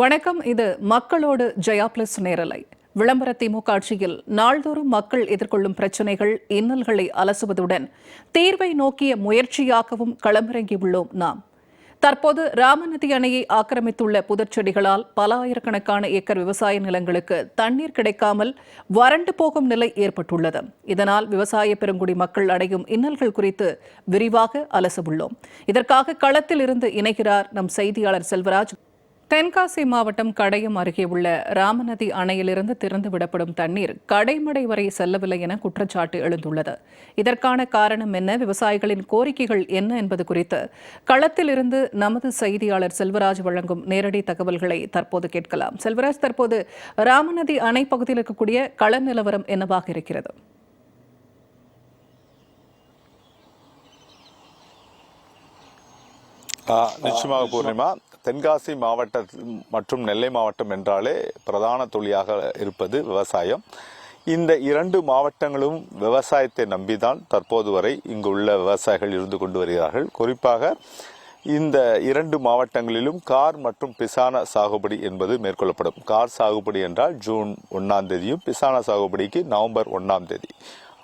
வணக்கம். இது மக்களோடு ஜெயா பிளஸ் நேரலை. விளம்பர திமுக ஆட்சியில் நாள்தோறும் மக்கள் எதிர்கொள்ளும் பிரச்சினைகள் இன்னல்களை அலசுவதுடன் தீர்வை நோக்கிய முயற்சியாகவும் களமிறங்கியுள்ளோம் நாம். தற்போது ராமநதி அணையை ஆக்கிரமித்துள்ள புதர்ச்செடிகளால் பல ஆயிரக்கணக்கான ஏக்கர் விவசாய நிலங்களுக்கு தண்ணீர் கிடைக்காமல் வறண்டு போகும் நிலை ஏற்பட்டுள்ளது. இதனால் விவசாய பெருங்குடி மக்கள் அடையும் இன்னல்கள் குறித்து விரிவாக அலசவுள்ளோம் இதற்காக களத்தில் இருந்து இணைகிறார் நம் செய்தியாளர் செல்வராஜ். தென்காசி மாவட்டம் கடையம் அருகே உள்ள ராமநதி அணையிலிருந்து திறந்து விடப்படும் தண்ணீர் கடைமடை வரை செல்லவில்லை என குற்றச்சாட்டு எழுந்துள்ளது. இதற்கான காரணம் என்ன? விவசாயிகளின் கோரிக்கைகள் என்ன என்பது குறித்து களத்தில் இருந்து நமது செய்தியாளர் செல்வராஜ் வழங்கும் நேரடி தகவல்களை தற்போது கேட்கலாம். செல்வராஜ் தற்போது ராமநதி அணை பகுதியில் இருக்கக்கூடிய கள நிலவரம் என்னவாக இருக்கிறது? நிச்சயமாக பூர்ணிமா. தென்காசி மாவட்டம் மற்றும் நெல்லை மாவட்டம் என்றாலே பிரதான தொழிலாக இருப்பது விவசாயம். இந்த இரண்டு மாவட்டங்களும் விவசாயத்தை நம்பிதான் தற்போது வரை இங்கு உள்ள விவசாயிகள் இருந்து கொண்டு வருகிறார்கள். குறிப்பாக இந்த இரண்டு மாவட்டங்களிலும் கார் மற்றும் பிசான சாகுபடி என்பது மேற்கொள்ளப்படும். கார் சாகுபடி என்றால் ஜூன் ஒன்றாம் தேதியும் பிசான சாகுபடிக்கு நவம்பர் ஒன்றாம் தேதி.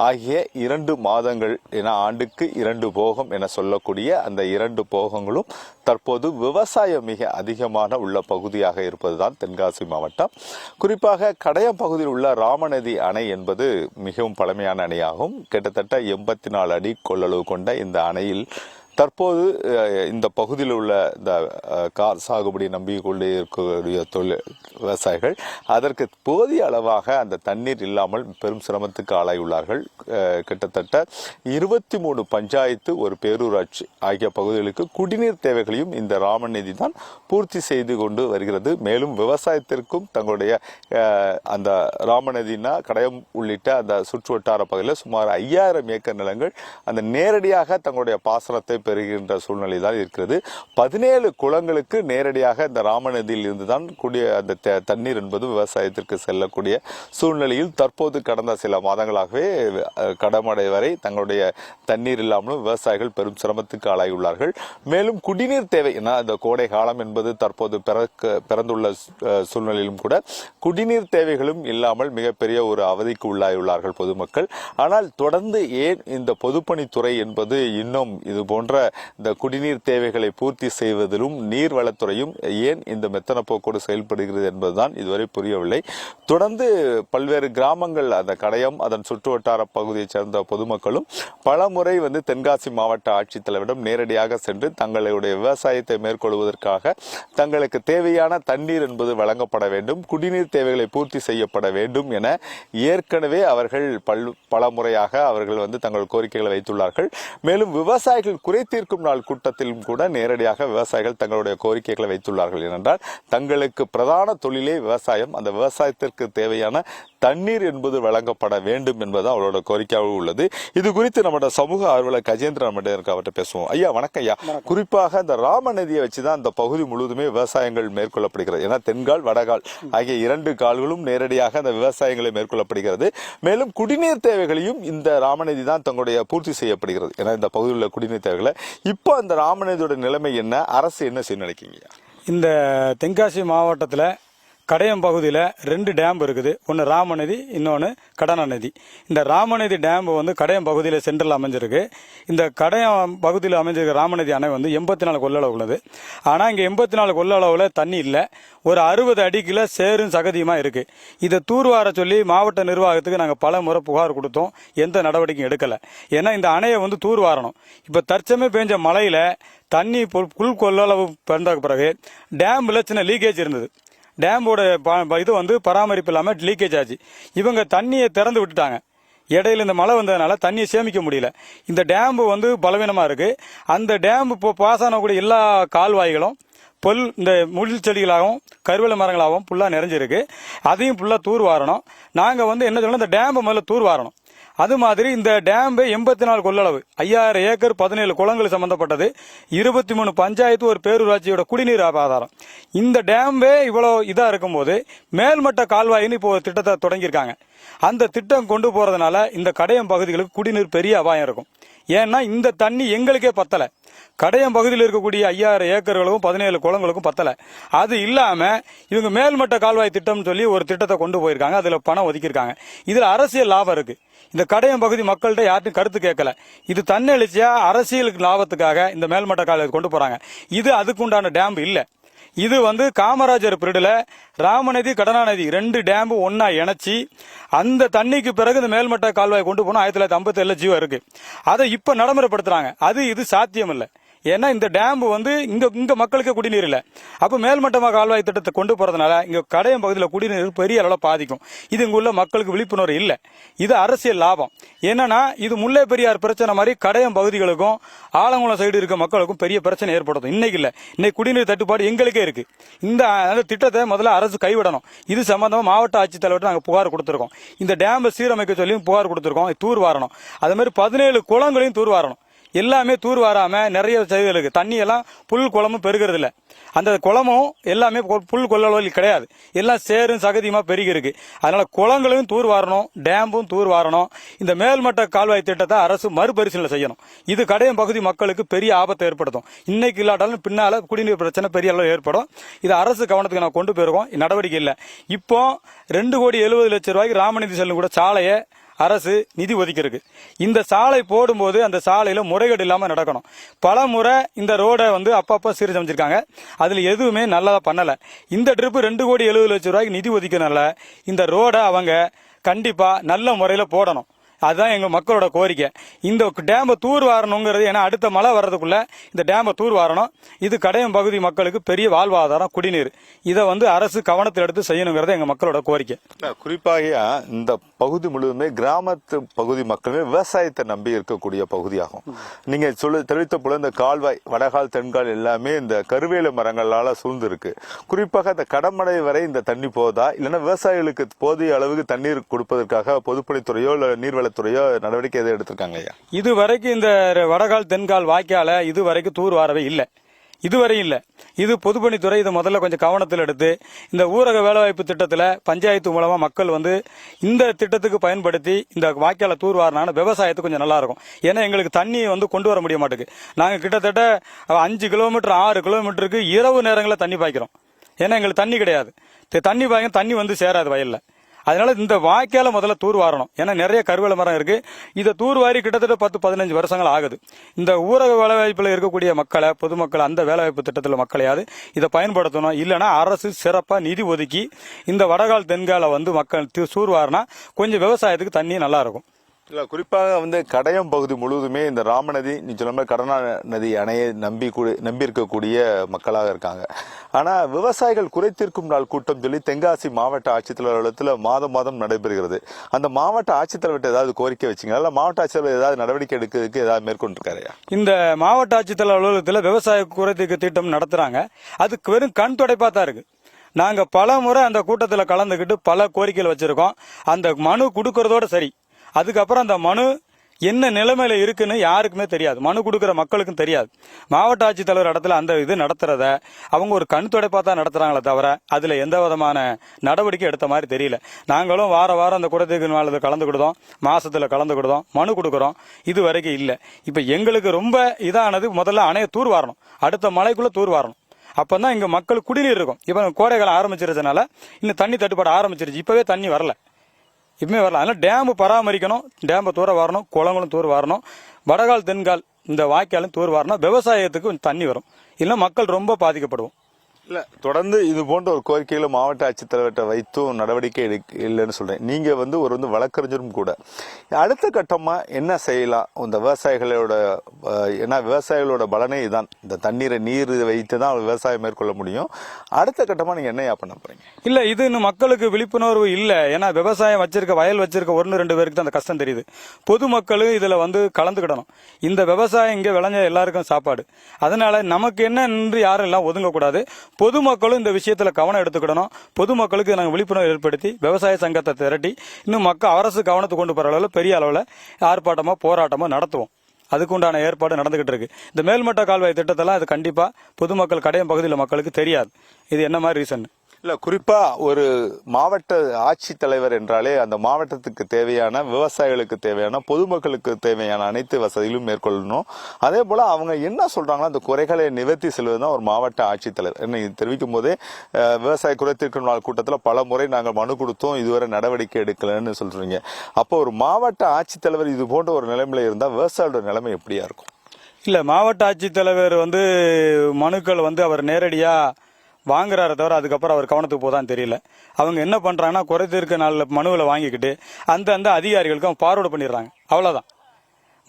ஆகிய இரண்டு மாதங்கள் என ஆண்டுக்கு இரண்டு போகம் என சொல்லக்கூடிய அந்த இரண்டு போகங்களும் தற்போது விவசாயம் மிக அதிகமான உள்ள பகுதியாக இருப்பதுதான் தென்காசி மாவட்டம். குறிப்பாக கடையம் பகுதியில் உள்ள ராமநதி அணை என்பது மிகவும் பழமையான அணையாகும். கிட்டத்தட்ட எண்பத்தி நாலு அடி கொள்ளளவு கொண்ட இந்த அணையில் தற்போது இந்த பகுதியில் உள்ள இந்த கார் சாகுபடி கொண்டே இருக்கக்கூடிய தொழில் விவசாயிகள் அதற்கு போதிய அளவாக அந்த தண்ணீர் இல்லாமல் பெரும் சிரமத்துக்கு ஆளாகியுள்ளார்கள். கிட்டத்தட்ட இருபத்தி மூணு பஞ்சாயத்து ஒரு பேரூராட்சி ஆகிய பகுதிகளுக்கு குடிநீர் தேவைகளையும் இந்த ராமன் நிதி தான் பூர்த்தி செய்து கொண்டு வருகிறது. மேலும் விவசாயத்திற்கும் தங்களுடைய அந்த ராமநதினா கடையம் உள்ளிட்ட அந்த சுற்று வட்டார பகுதியில் சுமார் ஐயாயிரம் ஏக்கர் நிலங்கள் அந்த நேரடியாக தங்களுடைய பாசனத்தை பெறுகின்ற சூழ்நிலை தான் இருக்கிறது. பதினேழு குளங்களுக்கு நேரடியாக இந்த ராமநதியில் இருந்துதான் கூடிய அந்த த- தண்ணீர் என்பது விவசாயத்திற்கு செல்லக்கூடிய சூழ்நிலையில் தற்போது கடந்த சில மாதங்களாகவே கடமடை வரை தங்களுடைய தண்ணீர் இல்லாமலும் விவசாயிகள் பெரும் சிரமத்துக்கு ஆளாகியுள்ளார்கள். மேலும் குடிநீர் தேவை ஏன்னா இந்த கோடை காலம் என்பது தற்போது பிறக்க பிறந்துள்ள சூழ்நிலையிலும் கூட குடிநீர் தேவைகளும் இல்லாமல் மிகப்பெரிய ஒரு அவதிக்கு உள்ளாகியுள்ளார்கள் பொதுமக்கள். ஆனால் தொடர்ந்து ஏன் இந்த பொதுப்பணித்துறை என்பது இன்னும் இது போன்ற இந்த குடிநீர் தேவைகளை பூர்த்தி செய்வதிலும் நீர்வளத்துறையும் ஏன் இந்த மெத்தன போக்கோடு செயல்படுகிறது என்பதுதான் இதுவரை புரியவில்லை. தொடர்ந்து பல்வேறு கிராமங்கள் அந்த கடையம் அதன் சுற்றுவட்டார பகுதியைச் சேர்ந்த பொதுமக்களும் பல முறை வந்து தென்காசி மாவட்ட ஆட்சித்தலைவரிடம் நேரடியாக சென்று தங்களுடைய விவசாயத்தை மேற்கொள்வதற்காக தங்களுக்கு தேவையான தண்ணீர் என்பது வழங்கப்பட வேண்டும் குடிநீர் தேவைகளை பூர்த்தி செய்யப்பட வேண்டும் என ஏற்கனவே அவர்கள் பல் பல முறையாக அவர்கள் வந்து தங்கள் கோரிக்கைகளை வைத்துள்ளார்கள். மேலும் விவசாயிகள் குறை தீர்க்கும் நாள் கூட்டத்திலும் கூட நேரடியாக விவசாயிகள் தங்களுடைய கோரிக்கைகளை வைத்துள்ளார்கள். ஏனென்றால் தங்களுக்கு பிரதான தொழிலே விவசாயம் அந்த விவசாயத்திற்கு தேவையான தண்ணீர் என்பது வழங்கப்பட வேண்டும் என்பது அவரோட கோரிக்கையாக உள்ளது. இது குறித்து நம்மளோட சமூக ஆர்வலர் கஜேந்திரன் நம்மகிட்ட இருக்க அவர்கிட்ட பேசுவோம். ஐயா வணக்கம் ஐயா. குறிப்பாக இந்த ராம நதியை வச்சுதான் அந்த பகுதி முழுவதுமே விவசாயங்கள் மேற்கொள்ளப்படுகிறது. ஏன்னா தென்கால் வடகால் ஆகிய இரண்டு கால்களும் நேரடியாக அந்த விவசாயங்களை மேற்கொள்ளப்படுகிறது. மேலும் குடிநீர் தேவைகளையும் இந்த ராமநதி தான் தங்களுடைய பூர்த்தி செய்யப்படுகிறது. ஏன்னா இந்த பகுதியில் உள்ள குடிநீர் தேவைகளை இப்போ அந்த ராமநதியோட நிலைமை என்ன? அரசு என்ன செய்ய நினைக்கிறீங்க? இந்த தென்காசி மாவட்டத்தில் கடையம் பகுதியில் ரெண்டு டேம் இருக்குது. ஒன்று ராமநதி இன்னொன்று கடன நதி. இந்த ராமநதி டேம் வந்து கடையம் பகுதியில் சென்ட்ரல் அமைஞ்சிருக்கு. இந்த கடையம் பகுதியில் அமைஞ்சிருக்க ராமநதி அணை வந்து எண்பத்தி நாலு கொள்ளளவு உள்ளது. ஆனால் இங்கே எண்பத்தி நாலு கொள்ளளவில் தண்ணி இல்லை. ஒரு அறுபது அடிக்கில் சேரும் சகதியுமாக இருக்குது இதை தூர்வார சொல்லி மாவட்ட நிர்வாகத்துக்கு நாங்கள் பல முறை புகார் கொடுத்தோம். எந்த நடவடிக்கையும் எடுக்கலை. ஏன்னா இந்த அணையை வந்து தூர்வாரணும். இப்போ தற்சமே பெஞ்ச மழையில் தண்ணி புல் புல் கொள்ளளவு பிறந்த பிறகு டேமில் சின்ன லீக்கேஜ் இருந்தது. டேமோட ப- இது வந்து பராமரிப்பு இல்லாமல் லீக்கேஜ் ஆச்சு. இவங்க தண்ணியை திறந்து விட்டுட்டாங்க. இடையில இந்த மழை வந்ததுனால தண்ணியை சேமிக்க முடியல. இந்த டேம் வந்து பலவீனமாக இருக்குது அந்த டேம் இப்போ பாஸ் ஆனக்கூடிய எல்லா கால்வாய்களும் பொல் இந்த முள் செடிகளாகவும் கருவேல மரங்களாகவும் ஃபுல்லாக நிறைஞ்சிருக்கு. அதையும் ஃபுல்லாக தூர் வாரணும். நாங்கள் வந்து என்ன சொல்லணும் இந்த டேம்பை முதல்ல தூர் வாரணும். அது மாதிரி இந்த டேம்பு எண்பத்தி நாலு கொள்ளளவு ஐயாயிரம் ஏக்கர் பதினேழு குளங்கள் சம்பந்தப்பட்டது இருபத்தி மூணு பஞ்சாயத்து ஒரு பேரூராட்சியோட குடிநீர் ஆதாரம். இந்த டேம்பே இவ்வளோ இதாக இருக்கும்போது மேல்மட்ட கால்வாயின்னு இப்போ ஒரு திட்டத்தை தொடங்கியிருக்காங்க. அந்த திட்டம் கொண்டு போறதுனால இந்த கடையம் பகுதிகளுக்கு குடிநீர் பெரிய அபாயம் இருக்கும். ஏன்னா இந்த தண்ணி எங்களுக்கே பத்தலை. கடையம் பகுதியில் இருக்கக்கூடிய ஐயாயிரம் ஏக்கர்களுக்கும் பதினேழு குளங்களுக்கும் பத்தலை. அது இல்லாமல் இவங்க மேல்மட்ட கால்வாய் திட்டம்னு சொல்லி ஒரு திட்டத்தை கொண்டு போயிருக்காங்க. அதில் பணம் ஒதுக்கியிருக்காங்க. இதில் அரசியல் லாபம் இருக்குது இந்த கடையம் பகுதி மக்கள்கிட்ட யார்ட்டும் கருத்து கேட்கல. இது தன்னெழுச்சியாக அரசியலுக்கு லாபத்துக்காக இந்த மேல்மட்ட கால்வாய் கொண்டு போகிறாங்க இது அதுக்குண்டான டேம் இல்லை. இது வந்து காமராஜர் பீரியடில் ராமநதி கடனாநதி ரெண்டு டேமு ஒன்றா இணைச்சி அந்த தண்ணிக்கு பிறகு இந்த மேல்மட்ட கால்வாய் கொண்டு போனோம் ஆயிரத்தி தொள்ளாயிரத்தி ஐம்பத்தி ஏழுல ஜீவோ இருக்கு. அதை இப்ப நடைமுறைப்படுத்துறாங்க. அது இது சாத்தியம் இல்லை ஏன்னா இந்த டேம் வந்து இங்கே இங்கே மக்களுக்கு குடிநீர் இல்லை. அப்போ மேல்மட்டமாக கால்வாய் திட்டத்தை கொண்டு போகிறதுனால இங்கே கடையம் பகுதியில் குடிநீர் பெரிய அளவில் பாதிக்கும். இது இங்கே உள்ள மக்களுக்கு விழிப்புணர்வு இல்லை. இது அரசியல் லாபம். என்னன்னா இது முல்லை பெரியார் பிரச்சனை மாதிரி கடையம் பகுதிகளுக்கும் ஆலங்குளம் சைடு இருக்க மக்களுக்கும் பெரிய பிரச்சனை ஏற்படுத்தும். இன்னைக்கு இல்லை. இன்னைக்கு குடிநீர் தட்டுப்பாடு எங்களுக்கே இருக்கு. இந்த அந்த திட்டத்தை முதல்ல அரசு கைவிடணும். இது சம்பந்தமாக மாவட்ட ஆட்சித்தலைவர்கிட்ட நாங்கள் புகார் கொடுத்துருக்கோம். இந்த டேமை சீரமைக்க சொல்லியும் புகார் கொடுத்துருக்கோம். தூர் வாரணும். அதே மாதிரி பதினேழு குளங்களையும் தூர் வாரணும். எல்லாமே தூர் வாராமல் நிறைய செய்திகள் இருக்குது தண்ணியெல்லாம் புல் குளமும் பெருகிறதில்ல. அந்த குளமும் எல்லாமே கொ- புல் கொள்ளளவில் கிடையாது. எல்லாம் சேரும் சகதியுமாக பெருகி இருக்கு. அதனால் குளங்களையும் தூர் வாரணும் டேம்பும் தூர் வாரணும். இந்த மேல்மட்ட கால்வாய் திட்டத்தை அரசு மறுபரிசீலனை செய்யணும். இது கடையம் பகுதி மக்களுக்கு பெரிய ஆபத்தை ஏற்படுத்தும். இன்னைக்கு இல்லாட்டாலும் பின்னால் குடிநீர் பிரச்சனை பெரிய அளவு ஏற்படும். இது அரசு கவனத்துக்கு நான் கொண்டு போயிருக்கோம். நடவடிக்கை இல்லை. இப்போ ரெண்டு கோடி எழுபது லட்சம் ரூபாய்க்கு ராமநிதி செல்லும் கூட சாலையை அரசு நிதி ஒதுக்கியிருக்கு. இந்த சாலை போடும்போது அந்த சாலையில் முறைகேடு இல்லாமல் நடக்கணும். பல முறை இந்த ரோடை வந்து அப்பப்போ சீரமைச்சிருக்காங்க அதில் எதுவுமே நல்லதாக பண்ணலை. இந்த ட்ரிப்பு ரெண்டு கோடி எழுபது லட்சம் ரூபாய்க்கு நிதி ஒதுக்கினால இந்த ரோடை அவங்க கண்டிப்பாக நல்ல முறையில் போடணும். அதுதான் எங்கள் மக்களோட கோரிக்கை. இந்த டேமை தூர் வாரணுங்கிறது ஏன்னா அடுத்த மழை வர்றதுக்குள்ள இந்த டேமை தூர் வாரணும் இது கடையம் பகுதி மக்களுக்கு பெரிய வாழ்வாதாரம் குடிநீர். இதை வந்து அரசு கவனத்தில் எடுத்து செய்யணுங்கிறது எங்கள் மக்களோட கோரிக்கை. குறிப்பாக இந்த பகுதி முழுவதுமே கிராமத்து பகுதி மக்களுமே விவசாயத்தை நம்பி இருக்கக்கூடிய பகுதியாகும். நீங்கள் சொல்லு தெரிவித்த போல இந்த கால்வாய் வடகால் தென்கால் எல்லாமே இந்த கருவேல மரங்களால் சூழ்ந்துருக்கு. குறிப்பாக இந்த கடமடை வரை இந்த தண்ணி போதா? இல்லைன்னா விவசாயிகளுக்கு போதிய அளவுக்கு தண்ணீர் கொடுப்பதற்காக பொதுப்பணித்துறையோ இல்லை நீர்வள துறையோ நடவடிக்கை எதுவும் எடுத்திருக்காங்க ஐயா? இது வரைக்கும் இந்த வடகால் தென்கால் வாய்க்கால இது வரைக்கும் தூர் வாரவே இல்லை. இதுவரையும் இல்லை. இது பொதுப்பணித்துறை இதை முதல்ல கொஞ்சம் கவனத்தில் எடுத்து இந்த ஊரக வேலைவாய்ப்பு திட்டத்தில் பஞ்சாயத்து மூலமாக மக்கள் வந்து இந்த திட்டத்துக்கு பயன்படுத்தி இந்த வாய்க்கால தூர் விவசாயத்துக்கு கொஞ்சம் நல்லாயிருக்கும் ஏன்னா எங்களுக்கு தண்ணி வந்து கொண்டு வர முடிய மாட்டேங்குது நாங்கள் கிட்டத்தட்ட அஞ்சு கிலோமீட்டர் ஆறு கிலோமீட்டருக்கு இரவு நேரங்களில் தண்ணி பாய்க்கிறோம். ஏன்னா எங்களுக்கு தண்ணி கிடையாது. தண்ணி பாய்க்க தண்ணி வந்து சேராது வயலில். அதனால இந்த வாய்க்கால முதல்ல தூர் வாரணும். ஏன்னா நிறைய கருவேல மரம் இருக்கு. இதை தூர் வாரி கிட்டத்தட்ட பத்து பதினஞ்சு வருஷங்கள் ஆகுது. இந்த ஊரக வேலைவாய்ப்பில் இருக்கக்கூடிய மக்களை பொதுமக்கள் அந்த வேலைவாய்ப்பு திட்டத்தில் மக்களையாவது இதை பயன்படுத்தணும். இல்லைன்னா அரசு சிறப்பாக நிதி ஒதுக்கி இந்த வடகால் தென்கால வந்து மக்கள் தி- வாரினா கொஞ்சம் விவசாயத்துக்கு தண்ணி நல்லா இருக்கும். இல்லை குறிப்பாக வந்து கடையம் பகுதி முழுவதுமே இந்த ராமநதி நீ சொன்ன மாதிரி கடனா நதி அணையை நம்பி கூ- நம்பி இருக்கக்கூடிய மக்களாக இருக்காங்க. ஆனால் விவசாயிகள் குறைத்தீர்க்கும் நாள் கூட்டம் சொல்லி தென்காசி மாவட்ட ஆட்சித்தலைவர் அலுவலகத்துல மாதம் மாதம் நடைபெறுகிறது. அந்த மாவட்ட ஆட்சித்தலைவர்கிட்ட ஏதாவது கோரிக்கை வச்சிங்களா? இல்லை மாவட்ட ஆட்சித்தலைவர் ஏதாவது நடவடிக்கை எடுக்கிறதுக்கு ஏதாவது மேற்கொண்டிருக்காருயா இந்த மாவட்ட ஆட்சித்தலைவர் அலுவலகத்தில் விவசாய குறைத்திற்கு திட்டம் நடத்துகிறாங்க அதுக்கு வெறும் கண் துடைப்பா தான் இருக்குது நாங்கள் பல முறை அந்த கூட்டத்தில் கலந்துக்கிட்டு பல கோரிக்கைகள் வச்சுருக்கோம். அந்த மனு கொடுக்கறதோட சரி. அதுக்கப்புறம் அந்த மனு என்ன நிலைமையில இருக்குன்னு யாருக்குமே தெரியாது. மனு கொடுக்குற மக்களுக்கும் தெரியாது. மாவட்ட ஆட்சித்தலைவர் இடத்துல அந்த இது நடத்துறத அவங்க ஒரு கண் துடைப்பா தான் நடத்துறாங்களே தவிர அதுல எந்த விதமான நடவடிக்கை எடுத்த மாதிரி தெரியல. நாங்களும் வார வாரம் அந்த குறைதீர்க்கு நாளில் கலந்துக்கிடுதோம். மாசத்துல கலந்துக்கிடுதோம். மனு கொடுக்குறோம். இது வரைக்கும் இல்லை. இப்ப எங்களுக்கு ரொம்ப இதானது முதல்ல அணைய தூர் வாரணும். அடுத்த மலைக்குள்ள தூர் வாரணும். அப்பதான் இங்க மக்கள் குடிநீர் இருக்கும். இப்ப கோடைக்காலம் ஆரம்பிச்சிருச்சனால இன்னும் தண்ணி தட்டுப்பாடு ஆரம்பிச்சிருச்சு. இப்பவே தண்ணி வரல. இப்பவுமே வரலாம். அதனால் டேமு பராமரிக்கணும். டேம்பை தூர வரணும். குளங்களும் தூர் வரணும். வடகால் தென்கால் இந்த வாய்க்காலும் தூர் வரணும். விவசாயத்துக்கு தண்ணி வரும். இல்லைன்னா மக்கள் ரொம்ப பாதிக்கப்படுவோம். இல்ல தொடர்ந்து இது போன்ற ஒரு கோரிக்கைகளை மாவட்ட ஆட்சித்தலைவர்கிட்ட வைத்தும் நடவடிக்கை எடுக்க இல்லைன்னு சொல்றேன். நீங்க வந்து ஒரு வந்து வழக்கறிஞரும் கூட. அடுத்த கட்டமா என்ன செய்யலாம்? இந்த விவசாயிகளோட ஏன்னா விவசாயிகளோட பலனே இதுதான். இந்த தண்ணீரை நீர் வைத்து தான் விவசாயம் மேற்கொள்ள முடியும். அடுத்த கட்டமா நீங்க என்னையா பண்ண போறீங்க? இல்ல இது இன்னும் மக்களுக்கு விழிப்புணர்வு இல்ல. ஏன்னா விவசாயம் வச்சிருக்க வயல் வச்சிருக்க ஒன்னு ரெண்டு பேருக்கு தான் அந்த கஷ்டம் தெரியுது. பொதுமக்களும் இதுல வந்து கலந்துக்கிடணும். இந்த விவசாயம் இங்க விளைஞ்ச எல்லாருக்கும் சாப்பாடு. அதனால நமக்கு என்ன நின்று யாரும் எல்லாம் ஒதுங்கக்கூடாது. பொதுமக்களும் இந்த விஷயத்துல கவனம் எடுத்துக்கிடணும். பொதுமக்களுக்கு நாங்கள் விழிப்புணர்வு ஏற்படுத்தி விவசாய சங்கத்தை திரட்டி இன்னும் மக்கள் அரசு கவனத்துக்கு கொண்டு போற அளவில் பெரிய அளவில் ஆர்ப்பாட்டமாக போராட்டமாக நடத்துவோம். அதுக்கு உண்டான ஏற்பாடு நடந்துகிட்டு இருக்கு. இந்த மேல்மட்ட கால்வாய் திட்டத்தெல்லாம் அது கண்டிப்பா பொதுமக்கள் கடையம் பகுதியில் மக்களுக்கு தெரியாது. இது என்ன மாதிரி ரீசன் இல்ல குறிப்பா ஒரு மாவட்ட ஆட்சித்தலைவர் என்றாலே அந்த மாவட்டத்துக்கு தேவையான விவசாயிகளுக்கு தேவையான பொதுமக்களுக்கு தேவையான அனைத்து வசதிகளும் மேற்கொள்ளணும். அதே போல அவங்க என்ன சொல்றாங்கன்னா அந்த குறைகளை நிவர்த்தி செல்வதுதான் ஒரு மாவட்ட ஆட்சித்தலைவர் என்னை தெரிவிக்கும் போதே விவசாய குறைத்திற்கு நாள் கூட்டத்தில் பல முறை நாங்கள் மனு கொடுத்தோம் இதுவரை நடவடிக்கை எடுக்கலன்னு சொல்றீங்க. அப்போ ஒரு மாவட்ட ஆட்சித்தலைவர் இது போன்ற ஒரு நிலைமையில இருந்தால் விவசாயியோட நிலைமை எப்படியா இருக்கும்? இல்ல மாவட்ட ஆட்சித்தலைவர் வந்து மனுக்கள் வந்து அவர் நேரடியாக வாங்குறாரு தவிர அதுக்கப்புறம் அவர் கவனத்துக்கு போதான் தெரியல. அவங்க என்ன பண்ணுறாங்கன்னா குறைத்திருக்க நாளில் மனுவில் வாங்கிக்கிட்டு அந்த அந்த அதிகாரிகளுக்கும் அவங்க பண்ணிடுறாங்க. அவ்வளோதான்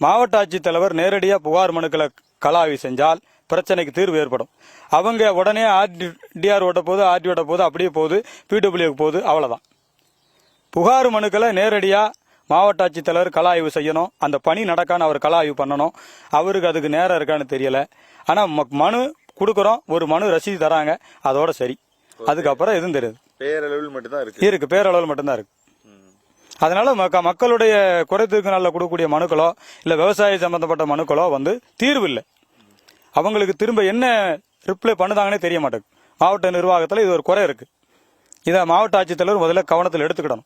மாவட்ட ஆட்சித்தலைவர் நேரடியாக புகார் மனுக்களை கலாவி செஞ்சால் பிரச்சனைக்கு தீர்வு ஏற்படும். அவங்க உடனே ஆர்டிஆர் ஓட்ட போது ஆர்டி ஓட்ட போது அப்படியே போகுது பிடபிள்யூக்கு போகுது அவ்வளோதான் புகார் மனுக்களை நேரடியாக மாவட்ட ஆட்சித்தலைவர் கள ஆய்வு செய்யணும். அந்த பணி நடக்கான்னு அவர் கள ஆய்வு பண்ணணும். அவருக்கு அதுக்கு நேரம் இருக்கான்னு தெரியலை. ஆனால் மனு கொடுக்குறோம் ஒரு மனு ரசீது தராங்க அதோட சரி. அதுக்கப்புறம் எதுவும் தெரியாது. பேரளவில் மட்டும்தான் இருக்கு. இருக்கு பேரளவில் மட்டும்தான் இருக்கு. அதனால மக்க- மக்களுடைய குறைத்திருக்கு நாளில் கொடுக்கக்கூடிய மனுக்களோ இல்ல விவசாய சம்பந்தப்பட்ட மனுக்களோ வந்து தீர்வு இல்லை. அவங்களுக்கு திரும்ப என்ன ரிப்ளை பண்ணுதாங்கன்னே தெரிய மாட்டேங்குது. மாவட்ட நிர்வாகத்தில் இது ஒரு குறை இருக்கு. இதை மாவட்ட ஆட்சித்தலைவர் முதல்ல கவனத்தில் எடுத்துக்கிடணும்.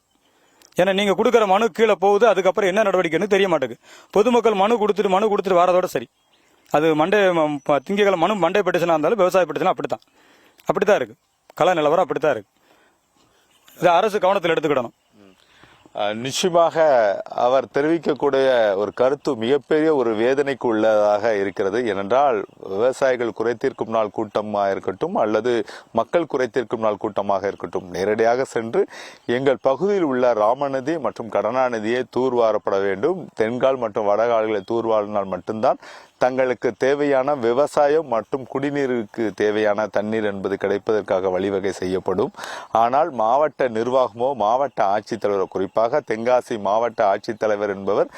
ஏன்னா நீங்க கொடுக்குற மனு கீழே போகுது அதுக்கப்புறம் என்ன நடவடிக்கைன்னு தெரிய மாட்டேங்குது. பொதுமக்கள் மனு கொடுத்துட்டு மனு கொடுத்துட்டு வரதோட சரி. அது மண்டே ம- மனு மண்டே பெட்டிஷனாக இருந்தாலும் விவசாய பெட்டிஷனா அப்படித்தான். அப்படித்தான் இருக்குது கலா நிலவரம் அப்படி தான் இருக்குது இதை அரசு கவனத்தில் எடுத்துக்கிடணும். நிச்சயமாக அவர் தெரிவிக்கக்கூடிய ஒரு கருத்து மிகப்பெரிய ஒரு வேதனைக்கு உள்ளதாக இருக்கிறது. ஏனென்றால் விவசாயிகள் குறைத்தீர்க்கும் நாள் கூட்டமாக இருக்கட்டும் அல்லது மக்கள் குறைத்தீர்க்கும் நாள் கூட்டமாக இருக்கட்டும் நேரடியாக சென்று எங்கள் பகுதியில் உள்ள ராமநதி மற்றும் கடனாநதியை தூர்வாரப்பட வேண்டும். தென்கால் மற்றும் வடகால்களை தூர்வாரினால் மட்டும்தான் தங்களுக்கு தேவையான விவசாயம் மற்றும் குடிநீருக்கு தேவையான தண்ணீர் என்பது கிடைப்பதற்காக வழிவகை செய்யப்படும். ஆனால் மாவட்ட நிர்வாகமோ மாவட்ட ஆட்சித்தலைவரோ குறிப்பாக தென்காசி மாவட்ட ஆட்சித்தலைவர் என்பவர்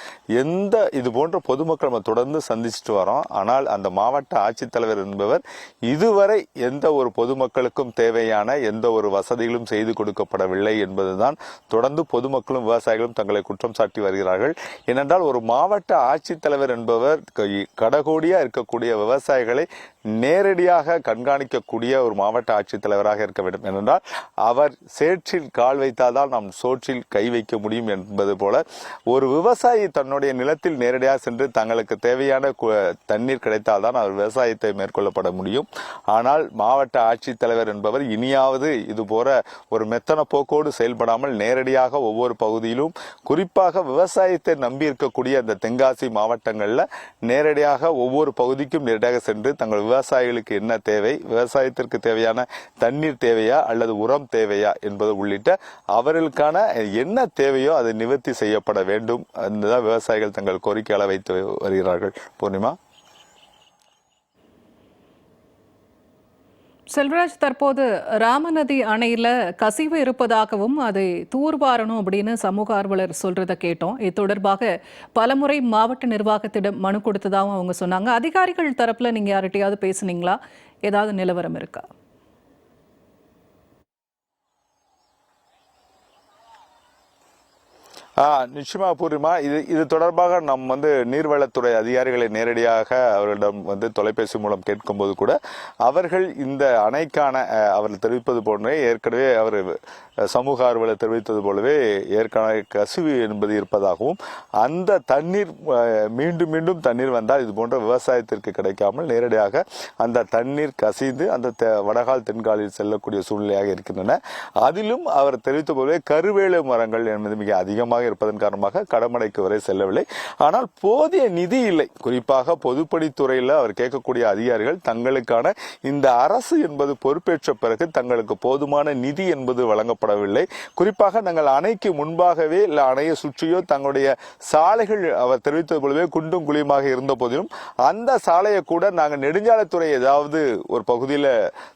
எந்த இது போன்ற பொதுமக்கள் நம்ம தொடர்ந்து சந்திச்சுட்டு வரோம். ஆனால் அந்த மாவட்ட ஆட்சித்தலைவர் என்பவர் இதுவரை எந்த ஒரு பொதுமக்களுக்கும் தேவையான எந்த ஒரு வசதிகளும் செய்து கொடுக்கப்படவில்லை என்பதுதான் தொடர்ந்து பொதுமக்களும் விவசாயிகளும் தங்களை குற்றம் சாட்டி வருகிறார்கள். ஏனென்றால் ஒரு மாவட்ட ஆட்சித்தலைவர் என்பவர் கடகோடியாக கடகோடியா இருக்கக்கூடிய விவசாயிகளை நேரடியாக கண்காணிக்கக்கூடிய ஒரு மாவட்ட ஆட்சித்தலைவராக இருக்க வேண்டும் ஏனென்றால் அவர் சேற்றில் கால் வைத்தால்தான் நாம் சோற்றில் கை வைக்க முடியும் என்பது போல ஒரு விவசாயி தன்னுடைய நிலத்தில் நேரடியாக சென்று தங்களுக்கு தேவையான கு- தண்ணீர் கிடைத்தால்தான் அவர் விவசாயத்தை மேற்கொள்ளப்பட முடியும். ஆனால் மாவட்ட ஆட்சித்தலைவர் என்பவர் இனியாவது இது போல ஒரு மெத்தன போக்கோடு செயல்படாமல் நேரடியாக ஒவ்வொரு பகுதியிலும் குறிப்பாக விவசாயத்தை நம்பி இருக்கக்கூடிய அந்த தென்காசி மாவட்டங்களில் நேரடியாக ஒவ்வொரு பகுதிக்கும் நேரடியாக சென்று தங்கள் விவசாயிகளுக்கு என்ன தேவை? விவசாயத்திற்கு தேவையான தண்ணீர் தேவையா? அல்லது உரம் தேவையா? என்பது உள்ளிட்ட அவர்களுக்கான என்ன தேவையோ அதை நிவர்த்தி செய்யப்பட வேண்டும். அதுதான் விவசாயிகள் தங்கள் கோரிக்கையால வைத்து வருகிறார்கள். பூர்ணிமா? செல்வராஜ் தற்போது ராமநதி அணையில் கசிவு இருப்பதாகவும் அதை தூர்வாரணும் அப்படின்னு சமூக ஆர்வலர் சொல்கிறத கேட்டோம். இது தொடர்பாக பலமுறை மாவட்ட நிர்வாகத்திடம் மனு கொடுத்ததாகவும் அவங்க சொன்னாங்க. அதிகாரிகள் தரப்பில் நீங்கள் யார்கிட்டையாவது பேசுனீங்களா? ஏதாவது நிலவரம் இருக்கா? நிச்சயமா பூர்ணிமா இது இது தொடர்பாக நம் வந்து நீர்வளத்துறை அதிகாரிகளை நேரடியாக அவர்களிடம் வந்து தொலைபேசி மூலம் கேட்கும்போது கூட அவர்கள் இந்த அணைக்கான அவர் அவர்கள் தெரிவிப்பது போன்றே ஏற்கனவே அவர் சமூக ஆர்வலர் தெரிவித்தது போலவே ஏற்கனவே கசிவு என்பது இருப்பதாகவும் அந்த தண்ணீர் மீண்டும் மீண்டும் தண்ணீர் வந்தால் இது போன்ற விவசாயத்திற்கு கிடைக்காமல் நேரடியாக அந்த தண்ணீர் கசிந்து அந்த தெ- வடகால் தென்காலில் செல்லக்கூடிய சூழ்நிலையாக இருக்கின்றன. அதிலும் அவர் தெரிவித்த போலவே கருவேல மரங்கள் என்பது மிக அதிகமாக இருப்பதன் காரணமாக கடமடைக்கு வரை செல்லவில்லை. ஆனால் போதிய நிதி இல்லை. குறிப்பாக பொதுப்பணித்துறையில் அவர் கேட்கக்கூடிய அதிகாரிகள் தங்களுக்கான இந்த அரசு என்பது பொறுப்பேற்ற பிறகு தங்களுக்கு போதுமான நிதி என்பது வழங்கப்படவில்லை. குறிப்பாக நாங்கள் அணைக்கு முன்பாகவே இல்லை அணையை சுற்றியோ தங்களுடைய சாலைகள் அவர் தெரிவித்தது போலவே குண்டும் குழியுமாக இருந்த போதிலும் அந்த சாலையை கூட நாங்கள் நெடுஞ்சாலைத்துறை ஏதாவது ஒரு பகுதியில்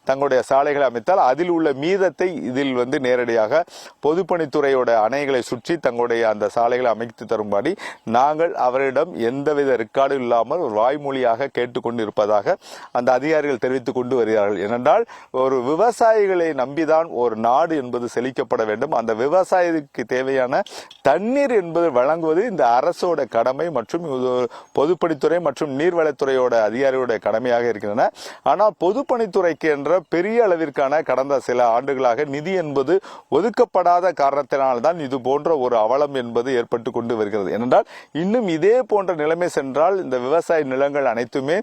தங்களுடைய சாலைகளை அமைத்தால் அதில் உள்ள மீதத்தை இதில் வந்து நேரடியாக பொதுப்பணித்துறையோட அணைகளை சுற்றி தங்களுடைய அந்த சாலைகளை அமைத்து தரும்படி நாங்கள் அவரிடம் எந்தவித ரெக்கார்டும் இல்லாமல் ஒரு வாய்மொழியாக கேட்டுக்கொண்டு இருப்பதாக அந்த அதிகாரிகள் தெரிவித்துக் கொண்டு வருகிறார்கள். ஏனென்றால் ஒரு விவசாயிகளை நம்பிதான் ஒரு நாடு என்பது செழிக்கப்பட வேண்டும். அந்த விவசாயத்துக்கு தேவையான தண்ணீர் என்பது வழங்குவது இந்த அரசோட கடமை மற்றும் பொதுப்பணித்துறை மற்றும் நீர்வளத்துறையோட அதிகாரியோட கடமையாக இருக்கின்றன. ஆனால் பொதுப்பணித்துறைக்கு என்ற பெரிய அளவிற்கான கடந்த சில ஆண்டுகளாக நிதி என்பது ஒதுக்கப்படாத காரணத்தினால்தான் இது போன்ற ஒரு அவல அவலம் என்பது ஏற்பட்டு கொண்டு வருகிறது. ஏனென்றால் இன்னும் இதே போன்ற நிலைமை சென்றால் இந்த விவசாய நிலங்கள் அனைத்துமே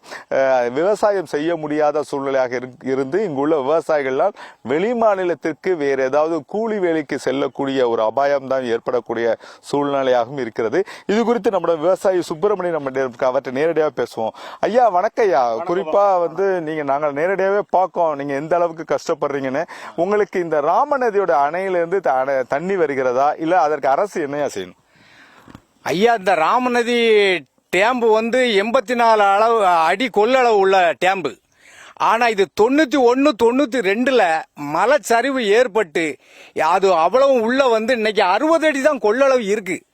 விவசாயம் செய்ய முடியாத சூழ்நிலையாக இருந்து இங்குள்ள விவசாயிகள்லாம் வெளி மாநிலத்திற்கு வேறு ஏதாவது கூலி வேலைக்கு செல்லக்கூடிய ஒரு அபாயம் தான் ஏற்படக்கூடிய சூழ்நிலையாகவும் இருக்கிறது. இது குறித்து நம்மளோட விவசாயி சுப்பிரமணியன் நம்ம அவர்கிட்ட நேரடியாக பேசுவோம். ஐயா வணக்கம் ஐயா. குறிப்பா வந்து நீங்க நாங்கள் நேரடியாகவே பார்க்கோம். நீங்க எந்த அளவுக்கு கஷ்டப்படுறீங்கன்னு. உங்களுக்கு இந்த ராமநதியோட அணையிலிருந்து தண்ணி வருகிறதா? இல்ல அதற்கு அரசு என்னையா செய்யணும்? ஐயா இந்த ராமநதி டேம்பு வந்து எண்பத்தி நாலு அளவு அடி கொள்ளளவு உள்ள டேம்பு. ஆனால் இது தொண்ணூற்றி ஒன்று தொண்ணூற்றி ரெண்டில் மலைச்சரிவு ஏற்பட்டு அது அவ்வளவு உள்ள வந்து இன்னைக்கு அறுபது அடி தான் கொள்ளளவு இருக்குது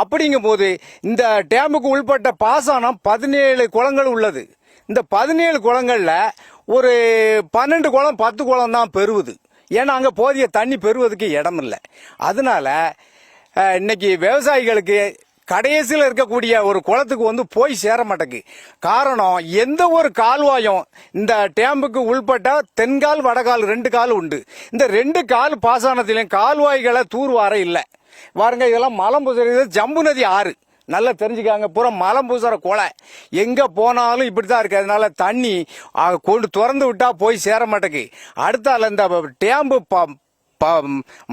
அப்படிங்கும் போது இந்த டேம்புக்கு உள்பட்ட பாசனம் பதினேழு குளங்கள் உள்ளது. இந்த பதினேழு குளங்களில் ஒரு பன்னெண்டு குளம் பத்து குளம் தான் பெறுவது. ஏன்னா அங்கே போதிய தண்ணி பெறுவதற்கு இடம் இல்லை அதனால இன்னைக்கு விவசாயிகளுக்கு கடைசியில் இருக்கக்கூடிய ஒரு குளத்துக்கு வந்து போய் சேர மாட்டேங்குது. காரணம் எந்த ஒரு கால்வாயும் இந்த டேம்புக்கு உள்பட்ட தென்கால் வடகால் ரெண்டு கால் உண்டு. இந்த ரெண்டு கால் பாசனத்திலையும் கால்வாய்களை தூர்வார இல்லை. பாருங்க இதெல்லாம் மலம்புசரி இது ஜம்பு நதி ஆறு. நல்லா தெரிஞ்சுக்காங்க. பூரா மலம் பூசுற கொலை எங்கே போனாலும் இப்படிதான் இருக்குது அதனால தண்ணி கொண்டு திறந்து விட்டா போய் சேர மாட்டேங்குது. அடுத்தால இந்த டேம்பு ப-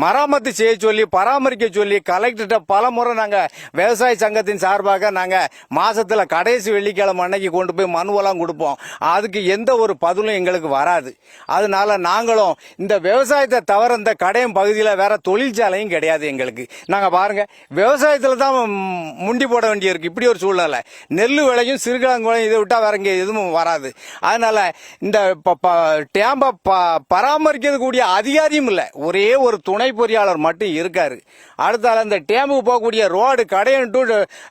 மராமத்து செய்ய சொல்லி பராமரிக்க சொல்லி கலெக்டர்கிட்ட பல முறை நாங்கள் விவசாய சங்கத்தின் சார்பாக நாங்கள் மாசத்துல கடைசி வெள்ளிக்கிழமை அன்னைக்கு கொண்டு போய் மனுவெல்லாம் கொடுப்போம். அதுக்கு எந்த ஒரு பதிலும் எங்களுக்கு வராது. அதனால நாங்களும் இந்த விவசாயத்தை தவிர இந்த கடையம் பகுதியில் வேற தொழிற்சாலையும் கிடையாது எங்களுக்கு. நாங்கள் பாருங்க விவசாயத்தில் தான் முண்டி போட வேண்டியிருக்கு இப்படி ஒரு சூழ்நிலை. நெல் விளையும் சிறுகிழங்கு இதை விட்டால் வேற இங்கே எதுவும் வராது. அதனால இந்த ப- ப- டேம்பை ப- பராமரிக்கிறது கூடிய அதிகாரியும் இல்லை. ஒரு ஒரு துணை பொறியாளர் மட்டும் இருக்காரு. அடுத்தால அந்த டேம்புக்கு போகக்கூடிய ரோடு கடையன் டு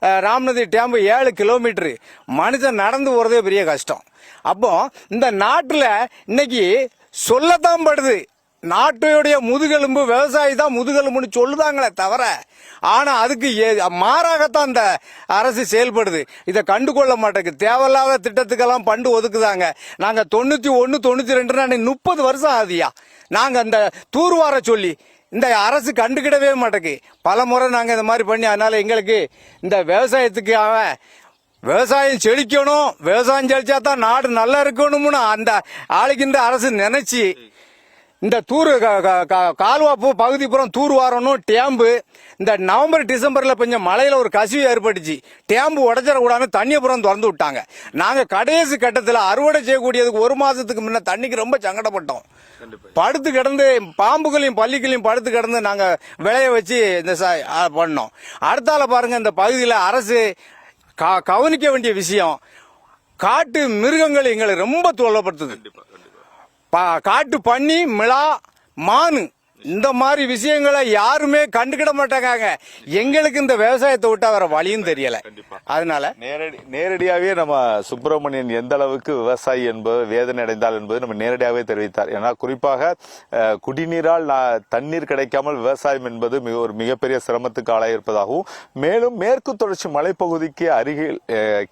ராம்நதி டேம்பு ஏழு கிலோமீட்டரு. மனுஷன் நடந்து போகிறதே பெரிய கஷ்டம். அப்போ இந்த நாட்டில் இன்னைக்கு சொல்லத்தான் படுது. நாட்டுடைய முதுகெலும்பு விவசாயி தான் முதுகெலும்புன்னு சொல்லுதாங்களே தவிர ஆனால் அதுக்கு ஏ- மாறாகத்தான் இந்த அரசு செயல்படுது. இதை கண்டுகொள்ள மாட்டேங்குது. தேவையில்லாத திட்டத்துக்கெல்லாம் பண்டு ஒதுக்குதாங்க. நாங்கள் தொண்ணூற்றி ஒன்று தொண்ணூற்றி ரெண்டு முப்பது வருஷம் ஆகுதியா நாங்கள் அந்த தூர்வார சொல்லி இந்த அரசு கண்டுக்கிடவே மாட்டேங்குது பல முறை நாங்கள் இந்த மாதிரி பண்ணி அதனால் எங்களுக்கு இந்த விவசாயத்துக்கு அவன் விவசாயம் செழிக்கணும் விவசாயம் செழிச்சா தான் நாடு நல்லா இருக்கணும்னு அந்த ஆளுக்கின்ற அரசு நினைச்சு இந்த தூர் கால்வாப்பு பகுதி புறம் தூர் வாரணும் டேம்பு இந்த நவம்பர் டிசம்பரில் கொஞ்சம் மழையில் ஒரு கசிவு ஏற்பட்டுச்சு. டேம்பு உடச்சிடக்கூடாதுன்னு தண்ணியை புறம் திறந்து விட்டாங்க. நாங்கள் கடைசி கட்டத்தில் அறுவடை செய்யக்கூடியதுக்கு ஒரு மாதத்துக்கு முன்னே தண்ணிக்கு ரொம்ப சங்கடப்பட்டோம். படுத்து கிடந்து பாம்புகளையும் பள்ளிகளையும் படுத்து கிடந்து நாங்க விளைய வச்சு இந்த பண்ணோம். அடுத்தால பாருங்க இந்த பகுதியில் அரசு கவனிக்க வேண்டிய விஷயம். காட்டு மிருகங்கள் எங்களை ரொம்ப தொல்லப்படுத்துது காட்டு பன்னி மிளா மானு. இந்த மாதிரி விஷயங்களை யாருமே கண்டுக்கிட மாட்டாங்க எங்களுக்கு இந்த விவசாயத்தை விட்டா வேற வழியும் தெரியல. அதனால நேரடி நேரடியாகவே நம்ம சுப்பிரமணியன் எந்த அளவுக்கு விவசாயி என்பது வேதனை அடைந்தால் என்பது நம்ம நேரடியாகவே தெரிவித்தார். ஏன்னா குறிப்பாக குடிநீரால் தண்ணீர் கிடைக்காமல் விவசாயம் என்பது மிக ஒரு மிகப்பெரிய சிரமத்துக்கு ஆளாயிருப்பதாகவும் மேலும் மேற்கு தொடர்ச்சி மலைப்பகுதிக்கு அருகில்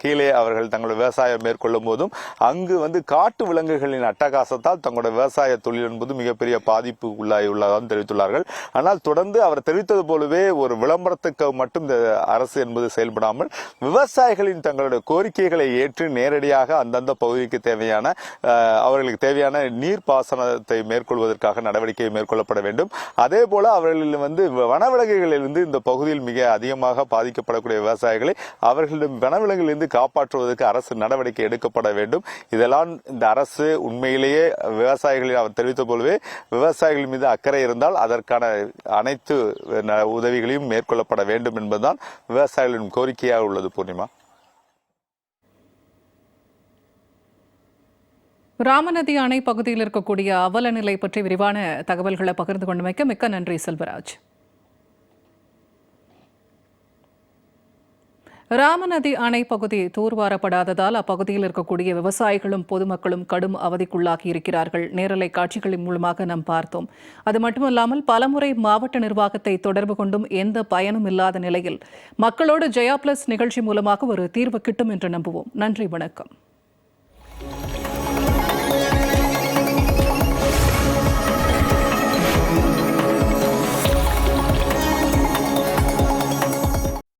கீழே அவர்கள் தங்களோட விவசாயம் மேற்கொள்ளும் போதும் அங்கு வந்து காட்டு விலங்குகளின் அட்டகாசத்தால் தங்களோட விவசாய தொழில் என்பது மிகப்பெரிய பாதிப்பு உள்ளாகி உள்ளதாக தெரிவித்துள்ளார்கள். ஆனால் தொடர்ந்து அவர் தெரிவித்தது போலவே ஒரு விளம்பரத்துக்கு மட்டும் அரசு என்பது செயல்படாமல் விவசாயிகளின் தங்களுடைய கோரிக்கைகளை ஏற்று நேரடியாக அந்தந்த பகுதிக்கு தேவையான அவர்களுக்கு தேவையான நீர் பாசனத்தை மேற்கொள்வதற்காக நடவடிக்கை மேற்கொள்ளப்பட வேண்டும். அதே போல அவர்களில் வந்து வனவிலங்குகளிலிருந்து இந்த பகுதியில் மிக அதிகமாக பாதிக்கப்படக்கூடிய விவசாயிகளை அவர்களிடம் வனவிலங்கிலிருந்து காப்பாற்றுவதற்கு அரசு நடவடிக்கை எடுக்கப்பட வேண்டும். இதெல்லாம் இந்த அரசு உண்மையிலேயே விவசாயிகளில் அவர் தெரிவித்த போலவே விவசாயிகள் மீது அக்கறை இருந்தால் அதற்கான அனைத்து உதவிகளையும் மேற்கொள்ளப்பட வேண்டும் என்பதுதான் விவசாயிகளின் கோரிக்கையாக உள்ளது பூர்ணிமா. ராமநதி அணை பகுதியில் இருக்கக்கூடிய அவல நிலை பற்றி விரிவான தகவல்களை பகிர்ந்து கொண்டமைக்கு மிக்க நன்றி செல்வராஜ். ராமநதி அணை பகுதி தூர்வாரப்படாததால் அப்பகுதியில் இருக்கக்கூடிய விவசாயிகளும் பொதுமக்களும் கடும் அவதிக்குள்ளாகி இருக்கிறார்கள். நேரலை காட்சிகளின் மூலமாக நாம் பார்த்தோம். அது மட்டுமல்லாமல் பலமுறை மாவட்ட நிர்வாகத்தை தொடர்பு கொண்டும் எந்த பயனும் இல்லாத நிலையில் மக்களோடு ஜெயா பிளஸ் நிகழ்ச்சி மூலமாக ஒரு தீர்வு கிட்டும் என்று நம்புவோம். நன்றி வணக்கம்.